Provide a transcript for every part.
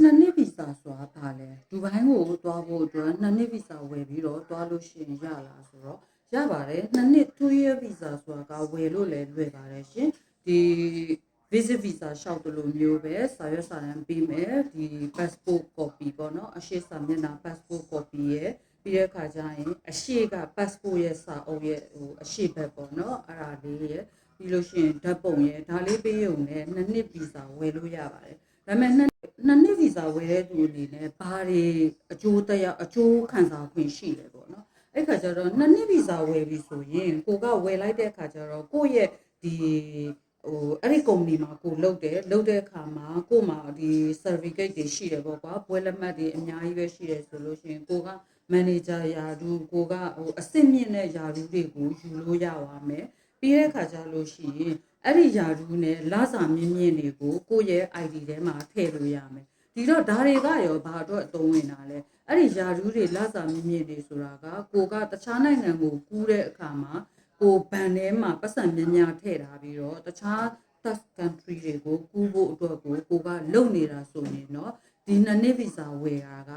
နှစ်နှစ်ဗီဇာဆိုတာဘာလဲဒူဘိုင်းကိုသွားဖို့အတွက်နှစ်နှစ်ဗီဇာဝယ်ပြီးတော့သွားလို့ရှိရင်ရလားဆိုတော့ရပါတယ်နှစ်နှစ်2 year visa ဆိုတာကဝယ်လို့လည်းလွယ်ပါတယ်ရှင်ဒီ visit visa လျှောက်တယ်လို့မျိုးပဲစာရွက်စာတမ်းပေးမယ်ဒီ passport copy ပေါ့နော်အရှိစာမျက်နှာ passport copy ရဲ့ပြီးတဲ့အခါကျရင်အရှိက passport ရဲ့စာအုပ်ရဲ့ဟိုအရှိဘက်ပေါ့နော်အဲ့ဒါလေးရဲ့ပြီးလို့ရှိရင်ဓာတ်ပုံရဲ့ဒါလေးပေးရုံနဲ့နှစ်နှစ်ဗီဇာဝယ်လို့ရပါတယ်ဒါပေမဲ့ နှစ်နှစ်နှစ်ဗီဇာဝယ်တဲ့သူအနေနဲ့ဘာတွေအကျိုးတရားအကျိုးခံစားခွင့်ရှိလဲပေါ့နော်အဲ့ခါကျတော့နှစ်နှစ်ဗီဇာဝယ်ပြီဆိုရင်ကိုကဝယ်လိုက်တဲ့အခါကျတော့ကိုယ့်ရဲ့ဒီဟိုအဲ့ဒီကုမ္ပဏီမှာကိုလုပ်တယ်လုပ်တဲ့အခါမှာကို့မှာဒီ certificate တွေရှိတယ်ပေါ့ကွာပွဲလက်မှတ်တွေအများကြီးပဲရှိတယ်ဆိုလို့ရှိရင်ကိုက manager ယာဒူကိုကဟိုအစစ်မြင့်တဲ့ယာဒူတွေကိုယူလို့ရပါမယ် ပြီးတဲ့အခါကျလို့ရှိရင်အဲ့ဒီယာရုနဲ့လစာမြင့်မြင့်တွေကိုကိုယ့်ရဲ့ ID ထဲမှာထည့်လို့ရမယ်ဒီတော့ဒါတွေကရောဘာတော့အသုံးဝင်တာလဲအဲ့ဒီယာရုတွေလစာမြင့်မြင့်တွေဆိုတာကကိုကတခြားနိုင်ငံကိုကူးတဲ့အခါမှာကိုဘန်ထဲမှာပတ်စံများများထည့်ထားပြီးတော့တခြား third country တွေကိုကူးဖို့အတွက်ကိုကိုကလုပ်နေတာဆိုရင်တော့ဒီနှစ်နှစ်ဗီဇာဝယ်တာက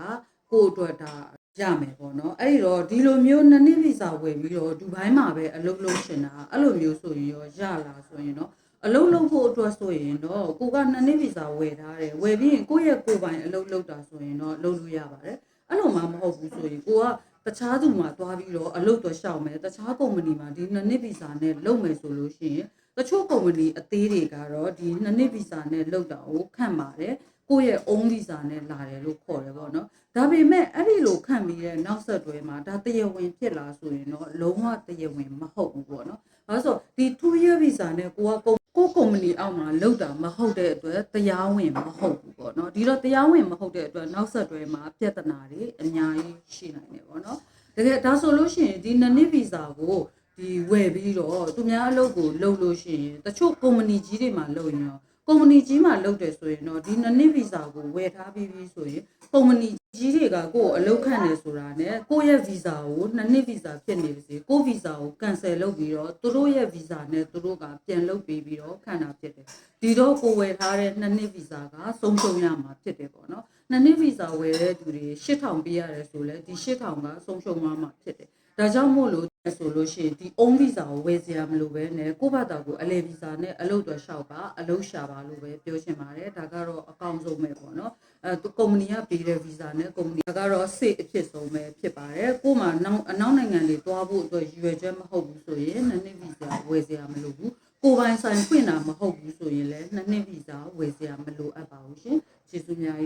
ကိုအတွက်ဒါ ရမယ်ပေါ့နော်အဲ့ဒီတော့ဒီလိုမျိုးနှစ်နှစ်ဗီဇာဝယ်ပြီးတော့ဒူဘိုင်းမှာပဲအလုပ်လုပ်ရှင်တာအဲ့လိုမျိုးဆိုရင်ရောရလားဆိုရင်တော့အလုပ်လုပ်ဖို့အတွက်ဆိုရင်တော့ကိုကနှစ်နှစ်ဗီဇာဝယ်ထားတယ်ဝယ်ပြီးရင်ကိုယ့်ရဲ့ကိုယ်ပိုင်အလုပ်လုပ်တာဆိုရင်တော့လုပ်လို့ရပါတယ်အဲ့လိုမှမဟုတ်ဘူးဆိုရင်ကိုကတခြားသူမှာသွားပြီးတော့အလုပ်တော့ရှောင်မယ်တခြားကုမ္ပဏီမှာဒီနှစ်နှစ်ဗီဇာနဲ့လုပ်မယ်ဆိုလို့ရှိရင်တချို့ကုမ္ပဏီအသေးတွေကတော့ဒီနှစ်နှစ်ဗီဇာနဲ့လုပ်တာကိုခံပါတယ် ကိုယ့်ရဲ့ own visa နဲ့လာတယ်လို့ခေါ်တယ်ပေါ့နော်ဒါပေမဲ့အဲ့ဒီလိုခန့်ပြီးတဲ့နောက်ဆက်တွဲမှာဒါတရားဝင်ဖြစ်လာဆိုရင်တော့လုံးဝတရားဝင်မဟုတ်ဘူးပေါ့နော်အဲဆိုဒီ2 year visa နဲ့ကိုကကုမ္ကိုကုမ္ပဏီအောက်မှာလုပ်တာမဟုတ်တဲ့အတွက်တရားဝင်မဟုတ်ဘူးပေါ့နော်ဒီတော့တရားဝင်မဟုတ်တဲ့အတွက်နောက်ဆက်တွဲမှာပြဿနာတွေအများကြီးရှိနိုင်တယ်ပေါ့နော်တကယ်ဒါဆိုလို့ရှိရင်ဒီနှစ်နှစ်ဗီဇာကိုဒီဝယ်ပြီးတော့သူများအလုပ်ကိုလုပ်လို့ရှိရင်တချို့ကုမ္ပဏီကြီးတွေမှာလုပ်ရင်တော့ ကုမ္ပဏီကြီးမှာလုပ်တယ်ဆိုရင်တော့ဒီနှစ်နှစ်ဗီဇာကိုဝယ်ထားပြီးပြီဆိုရင်ကုမ္ပဏီကြီးတွေကကိုယ့်ကိုအလုပ်ခန့်နေဆိုတာနဲ့ကိုယ့်ရဲ့ဗီဇာကိုနှစ်နှစ်ဗီဇာဖြစ်နေပါစေကိုယ့်ဗီဇာကိုကန်ဆယ်လုပ်ပြီးတော့သူတို့ရဲ့ဗီဇာနဲ့သူတို့ကပြန်လုပ်ပေးပြီးတော့ခန့်တာဖြစ်တယ်ဒီတော့ကိုဝယ်ထားတဲ့နှစ်နှစ်ဗီဇာကဆုံးရှုံးရမှာဖြစ်တယ်ပေါ့နော်နှစ်နှစ်ဗီဇာဝယ်တဲ့သူတွေ8000ပေးရတယ်ဆိုလဲဒီ8000ကဆုံးရှုံးသွားမှာဖြစ်တယ်ဒါကြောင့်မို့လို့ ဆိုလို့ရှိရင်ဒီ own visa ကိုဝယ်စရာမလိုပဲနဲ့ကိုယ့်ဘာသာကိုအလဲ visa နဲ့အလုပ်တော့ရှောက်ပါအလုပ်ရှာပါလို့ပဲပြောချင်ပါတယ်ဒါကတော့အကောင့်ဆုံးပဲပေါ့နော်အဲသူကုမ္ပဏီကပေးတဲ့ visa နဲ့ကုမ္ပဏီကတော့ safe အဖြစ်ဆုံးပဲဖြစ်ပါတယ်ကို့မှာနောက်အနောက်နိုင်ငံတွေသွားဖို့အတွက်ရည်ရွယ်ချက်မဟုတ်ဘူးဆိုရင်နှစ်နှစ် visa ဝယ်စရာမလိုဘူးကိုယ်ပိုင်ဆိုင်ဖွင့်တာမဟုတ်ဘူးဆိုရင်လည်းနှစ်နှစ် visa ဝယ်စရာမလိုအပ်ပါဘူးရှင်ကျေးဇူးများကြီး